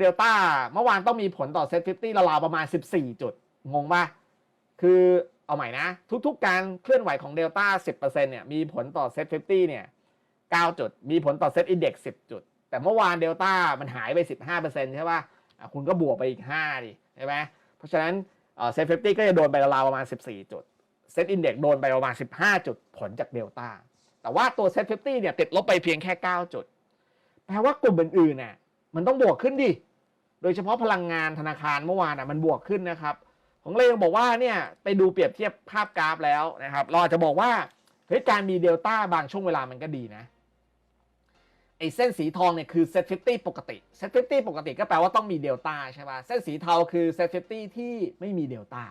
เดลต้าเมื่อวานต้องมีผลต่อเซ็ตฟิฟตี้ราวๆประมาณ 14 จุด งงปะคือเอาใหม่นะ ทุกๆ การเคลื่อนไหวของเดลต้า10%เนี่ยมีผลต่อเซ็ตฟิฟตี้เนี่ย9จุด มีผลต่อเซ็ตอินเด็กซ์10 จุด แต่เมื่อวานเดลต้ามันหายไป 15%ใช่ปะอะคุณก็บวกไปอีก 5 ดิใช่ไหมเพราะฉะนั้นเซ็ตฟิฟตี้ก็จะโดนไปราวๆประมาณ 14 จุดเซ็ตอินเด็กซ์โดนไปประมาณ 15 จุดผลจากเดลต้าแต่ว่าตัวเซ็ตฟิฟตี้เนี่ยติดลบไปเพียงแค่ 9 จุด แปลว่ากลุ่มอื่นๆน่ะมันต้องบวกขึ้นดิ โดยเฉพาะพลังงานธนาคารเมื่อวานอะมันบวกขึ้นนะครับผมเลยบอกว่าเนี่ยไปดูเปรียบเทียบภาพกราฟแล้วนะครับ เราอาจจะบอกว่าเฮ้ยการมีเดลต้าบางช่วงเวลามันก็ดีนะไอเส้นสีทองเนี่ยคือเซตฟิฟตี้ปกติเซตฟิฟตี้ปกติก็แปลว่าต้องมีเดลต้าใช่ป่ะเส้นสีเทาคือเซตฟิฟตี้ที่ไม่มีเดลต้า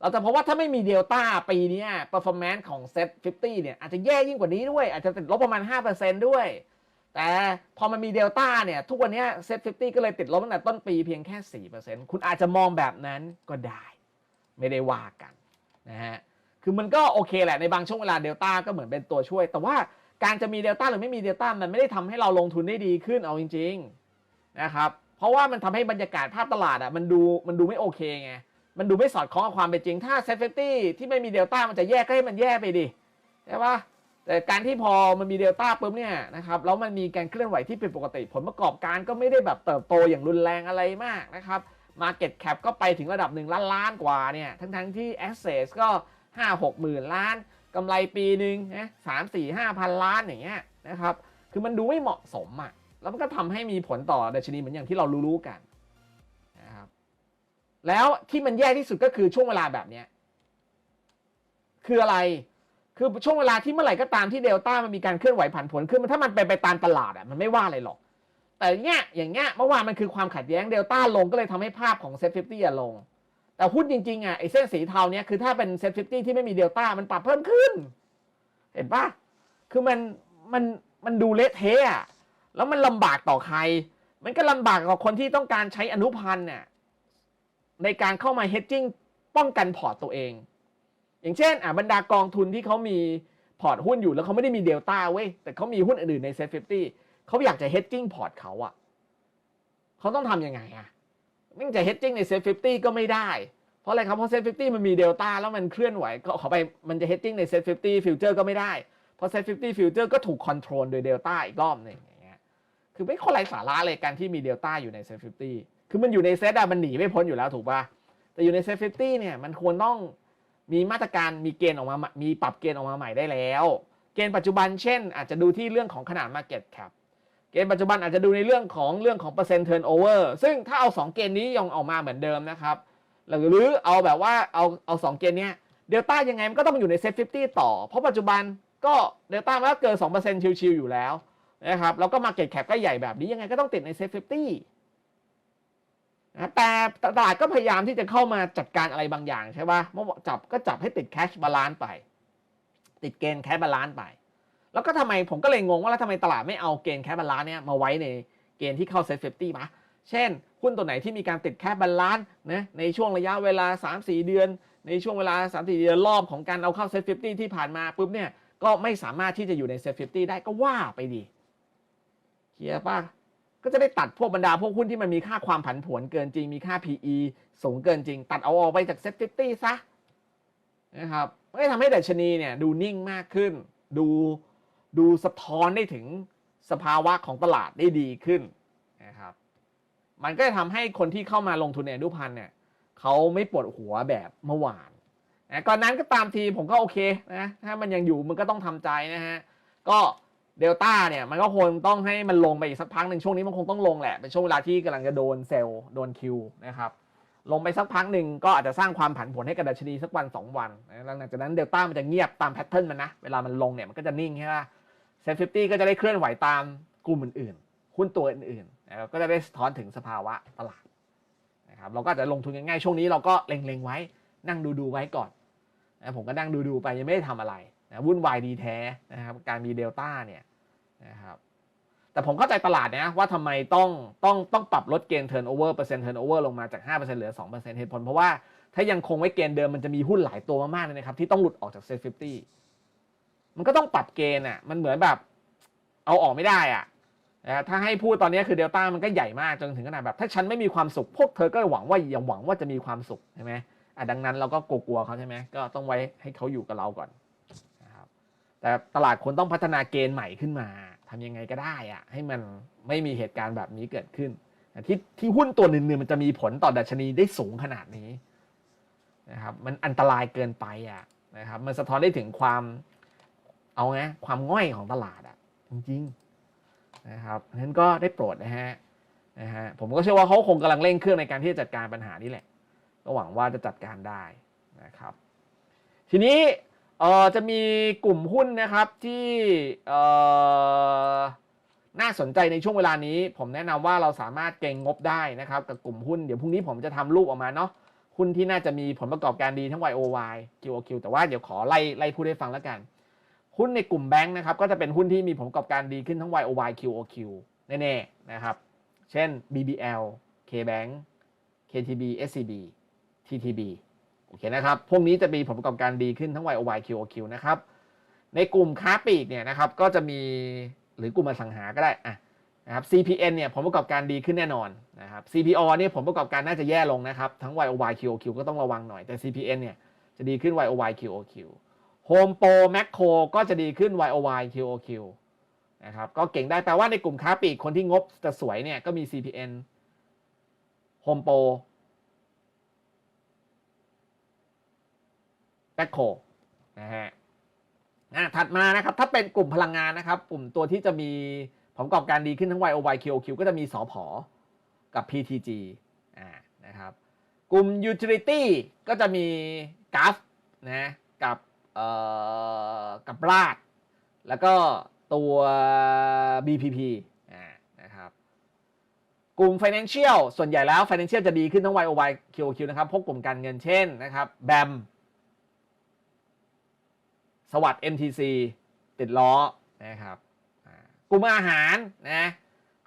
เราจะพบว่าถ้าไม่มีเดลต้าปีนี้ย performance ของเซตฟิฟตี้เนี่ยอาจจะแย่ยิ่งกว่านี้ด้วย อาจจะติดลบประมาณ 5%ด้วย แต่พอมันมีเดลต้าเนี่ย ทุกวันนี้เซ็ตฟิฟตี้ก็เลยติดลบตั้งแต่ต้นปีเพียงแค่ 4%คุณอาจจะมองแบบนั้นก็ได้ ไม่ได้ว่ากันนะฮะคือมันก็โอเคแหละในบางช่วงเวลาเดลต้าก็เหมือนเป็นตัวช่วย แต่ว่าการจะมีเดลต้าหรือไม่มีเดลต้ามันไม่ได้ทำให้เราลงทุนได้ดีขึ้นเอาจริงๆนะครับเพราะว่ามันทำให้บรรยากาศภาพตลาดอะมันดูมันดูไม่โอเคไงมันดูไม่สอดคล้องกับความเป็นจริง ถ้าเซฟตี้ที่ไม่มีเดลต้ามันจะแย่ก็ให้มันแย่ไปดิใช่ปะ แต่การที่พอมันมีเดลต้าปุ๊บเนี่ยนะครับแล้วมันมีการเคลื่อนไหวที่เป็นปกติ ผลประกอบการก็ไม่ได้แบบเติบโตอย่างรุนแรงอะไรมากนะครับ Market Cap ก็ไปถึงระดับ 1 ล้านล้านกว่าเนี่ยทั้งทั้งๆที่ Access ก็ 5 6 หมื่นล้านกำไรปีหนึ่งนะสามสี่ห้าพันล้านอย่างเงี้ยนะครับคือมันดูไม่เหมาะสมอะ่ะแล้วมันก็ทำให้มีผลต่อดัชนีเหมือนอย่างที่เรารู้ๆกันนะครับแล้วที่มันแย่ที่สุดก็คือช่วงเวลาแบบเนี้ยคืออะไร คือช่วงเวลาที่เมื่อไหร่ก็ตามที่เดลต้ามันมีการเคลื่อนไหวผันผวนขึ้นถ้ามันเป็นไปตามตลาดอะมันไม่ว่าอะไรหรอก แต่เนี้ยอย่างเงี้ยเมื่อวานมันคือความขัดแย้งเดลต้าลงก็เลยทำให้ภาพของเซ็ตฟิฟตี้ลง แต่หุ้นจริงๆอะไอเส้นสีเทาเนี้ยคือถ้าเป็นเซ็ตฟิฟตี้ที่ไม่มีเดลต้ามันปรับเพิ่มขึ้น เห็นปะคือมันมันมันดูเละเทะแล้วมันลำบากต่อใคร มันก็ลำบากกับคนที่ต้องการใช้อนุพันธ์เนี่ยในการเข้ามาเฮดจิ้งป้องกันพอร์ตตัวเอง อย่างเช่นอะบรรดากองทุนที่เขามีพอร์ตหุ้นอยู่แล้วเขาไม่ได้มีเดลต้าเว้ยแต่เขามีหุ้นอื่นในเซ็ตฟิฟตี้เขาอยากจะเฮดจิ้งพอร์ตเขาอะเขาต้องทำยังไงอะไม่จะเฮดจิ้งในเซ็ตฟิฟตี้ก็ไม่ได้ เพราะอะไรครับเพราะเซ็ตฟิฟตี้มันมีเดลต้าแล้วมันเคลื่อนไหวก็ขอไปมันจะเฮดจิ้งในเซ็ตฟิฟตี้ฟิวเจอร์ก็ไม่ได้เพราะเซ็ตฟิฟตี้ฟิวเจอร์ก็ถูกคอนโทรลโดยเดลต้าอีกรอบหนึ่งอย่างเงี้ยคือไม่คนไรสาระเลยการที่มีเดลต้าอยู่ในเซ็ตฟิฟตี้คือมันอยู่ในเซ็ตอะมันหนีไม่พ้นอยู่แล้วถูกป่ะแต่อยู่ในเซ็ตฟิฟตี้เนี่ยมันควรต้อง มีมาตรการมีเกณฑ์ออกมามีปรับเกณฑ์ออกมาใหม่ได้แล้ว เกณฑ์ปัจจุบันเช่น อาจจะดูที่เรื่องของขนาด Market Cap เกณฑ์ปัจจุบันอาจจะดูในเรื่องของเรื่องของเปอร์เซ็นต์ turnover ซึ่งถ้าเอา 2 เกณฑ์นี้ยังออกมาเหมือนเดิมนะครับ หรือเอาแบบว่าเอาเอาสองเกณฑ์เนี้ยเดลต้ายังไงมันก็ต้องอยู่ในเซ็ตฟิฟตี้ต่อ เพราะปัจจุบันก็เดลต้ามันก็เกิน2%ชิวๆอยู่แล้วนะครับแล้วก็มาเก็ตแคปก็ใหญ่แบบนี้ยังไงก็ต้องติดในเซ็ตฟิฟตี้ นะแต่ตลาดก็พยายามที่จะเข้ามาจัดการอะไรบางอย่างใช่ป่ะเมื่อจับก็จับให้ติดแคชบาลานซ์ไป ติดเกณฑ์แคชบาลานซ์ไป แล้วก็ทำไมผมก็เลยงงว่าแล้วทำไมตลาดไม่เอาเกณฑ์แคชบาลานซ์เนี่ยมาไว้ในเกณฑ์ที่เข้าเซ็ตฟิฟตี้มาเช่นหุ้นตัวไหนที่มีการติดแคชบาลานซ์นะในช่วงระยะเวลา 3-4 เดือน ในช่วงเวลา 3-4 เดือนรอบของการเอาเข้าเซ็ตฟิฟตี้ที่ผ่านมาปุ๊บเนี่ยก็ไม่สามารถที่จะอยู่ในเซ็ตฟิฟตี้ได้ก็ว่าไปดีเคลียร์ป่ะ ก็จะได้ตัดพวกบรรดาพวกหุ้นที่มันมีค่าความผันผวนเกินจริง มีค่า PE สูงเกินจริง ตัดเอาออกไปจากเซ็ตฟิฟตี้ซะนะครับก็จะทำให้ดัชนีเนี่ยดูนิ่งมากขึ้น ดูดูสะท้อนได้ถึงสภาวะของตลาดได้ดีขึ้นนะครับมันก็จะทำให้คนที่เข้ามาลงทุนในอนุพันธ์เนี่ยเขาไม่ปวดหัวแบบเมื่อวานนะก่อนนั้นก็ตามทีผมก็โอเคนะถ้ามันยังอยู่มันก็ต้องทำใจนะฮะก็ เดลต้าเนี่ยมันก็คงต้องให้มันลงไปอีกสักพักหนึ่งช่วงนี้มันคงต้องลงแหละ เป็นช่วงเวลาที่กำลังจะโดนเซลล์โดนคิวนะครับลงไปสักพักหนึ่งก็อาจจะสร้างความผันผวนให้กับดัชนีสักวัน 2 วันหลังจากนั้นเดลต้ามันจะเงียบตามแพทเทิร์นมันนะ เวลามันลงเนี่ยมันก็จะนิ่งใช่ไหมเซ็นฟิฟตี้ก็จะได้เคลื่อนไหวตามกลุ่มอื่นๆหุ้นตัวอื่นๆนะก็จะได้สะท้อนถึงสภาวะตลาดนะครับเราก็อาจจะลงทุนง่ายๆช่วงนี้เราก็เล็งๆไว้นั่งดูๆไว้ก่อนนะผมก็นั่งดูๆไปยังไม่ได้ทำอะไร นะวุ่นวายดีแท้นะครับการมีเดลต้าเนี่ยนะครับแต่ผมเข้าใจตลาดนะว่าทำไมต้องต้องต้องปรับลดเกณฑ์ turnover เปอร์เซ็นต์ turnover ลงมาจาก 5%เหลือ 2%เหตุผลเพราะว่าถ้ายังคงไว้เกณฑ์เดิมมันจะมีหุ้นหลายตัวมากๆเลยนะครับ ที่ต้องหลุดออกจากเซ็ตฟิฟตี้มันก็ต้องปรับเกณฑ์อะมันเหมือนแบบเอาออกไม่ได้อะนะถ้าให้พูดตอนนี้คือเดลต้ามันก็ใหญ่มากจนถึงขนาดแบบ ถ้าฉันไม่มีความสุขพวกเธอก็หวังว่าอย่าหวังว่าจะมีความสุขใช่ไหมอะดังนั้นเราก็กลัวๆเขาใช่ไหมก็ต้องไว้ให้เขาอยู่กับเราก่อน แต่ตลาดคนต้องพัฒนาเกณฑ์ใหม่ขึ้นมาทำยังไงก็ได้อะให้มันไม่มีเหตุการณ์แบบนี้เกิดขึ้นที่ที่หุ้นตัวหนึ่งเนี่ยมันจะมีผลต่อดัชนีได้สูงขนาดนี้นะครับมันอันตรายเกินไปอะนะครับมันสะท้อนได้ถึงความเอาไงความง่อยของตลาดอะจริงๆนะครับฉะนั้นก็ได้โปรดนะฮะนะฮะผมก็เชื่อว่าเขาคงกำลังเร่งเครื่องในการที่จะจัดการปัญหานี้แหละก็หวังว่าจะจัดการได้นะครับ ทีนี้ เอ่อจะมีกลุ่มหุ้นนะครับที่เอ่อน่าสนใจในช่วงเวลานี้ ผมแนะนำว่าเราสามารถเก็งงบได้นะครับ กับกลุ่มหุ้นเดี๋ยวพรุ่งนี้ผมจะทำรูปออกมาเนาะหุ้นที่น่าจะมีผลประกอบการดีทั้ง YOY QOQ แต่ว่าเดี๋ยวขอไล่ไล่พูดให้ฟังแล้วกัน หุ้นในกลุ่มแบงค์นะครับก็จะเป็นหุ้นที่มีผลประกอบการดีขึ้นทั้ง YOY QOQ แน่ๆนะครับ เช่น BBL KBank KTB SCB TTB โอเคนะครับ พวกนี้จะมีผลประกอบการดีขึ้นทั้ง YOY QOQ นะครับ ในกลุ่มค้าปลีกเนี่ยนะครับ ก็จะมีหรือกลุ่มอสังหาก็ได้อะนะครับ CPN เนี่ยผลประกอบการดีขึ้นแน่นอนนะครับ CPO เนี่ยผลประกอบการน่าจะแย่ลงนะครับ ทั้ง YOY QOQ ก็ต้องระวังหน่อยแต่ CPN เนี่ยจะดีขึ้น YOY QOQ Home Pro Macro ก็จะดีขึ้น YOY QOQ นะครับก็เก่งได้แปลว่าในกลุ่มค้าปลีกคนที่งบจะสวยเนี่ยก็มี CPN Home Pro แบ คโคนะฮะอะถัดมานะครับถ้าเป็นกลุ่มพลังงานนะครับ กลุ่มตัวที่จะมีผลประกอบการดีขึ้นทั้ง YOY QOQ ก็จะมีสอพอกับ PTG อ่านะครับกลุ่ม Utility ก็จะมีกาฟนะกับเอ่อกับราด แล้วก็ตัว BPP อ่านะครับกลุ่ม Financial ส่วนใหญ่แล้ว Financial จะดีขึ้นทั้ง YOY QOQ นะครับพวกกลุ่มการเงินเช่นนะครับ BAM สวัสด์ MTC ติดล้อนะครับกลุ่มอาหารนะ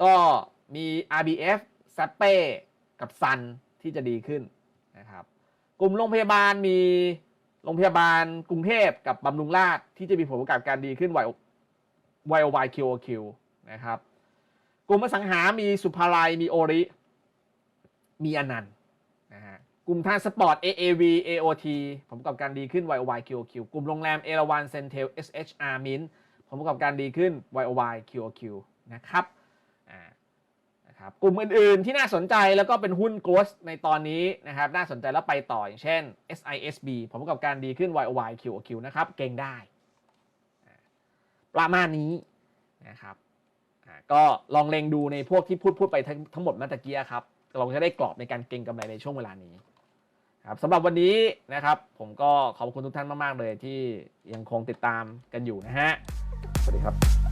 ก็มี RBF s a p p e กับ Sun ที่จะดีขึ้นนะครับกลุ่มโรงพยาบาลมีโรงพยาบาลกรุงเทพกับบำรุงราษฎร์ที่จะมีผลประกอบการดีขึ้น YOY QOQ นะครับกลุ่มอสังหามีสุภาลัยมีโอริ มีอนันต์นะฮะ กลุ่มทางสปอร์ต AAV AOT ผลประกอบการดีขึ้น YOY QOQ กลุ่มโรงแรมเอราวันเซนเทล SHR Mint ผลประกอบการดีขึ้น YOY QOQ นะครับนะครับ กลุ่มอื่น ๆ ที่น่าสนใจแล้วก็เป็นหุ้น growth ในตอนนี้นะครับ น่าสนใจแล้วไปต่ออย่างเช่น SISB ผลประกอบการดีขึ้น YOY QOQ นะครับ เก่งได้ ประมาณนี้นะครับก็ลองเล็งดูในพวกที่พูดพูดไปทั้งหมดเมื่อตะกี้ครับเราจะได้กรอบในการเก็งกำไรในช่วงเวลานี้ ครับสำหรับวันนี้นะครับ ผมก็ขอบคุณทุกท่านมาก ๆ เลยที่ยังคงติดตามกันอยู่นะฮะ สวัสดีครับ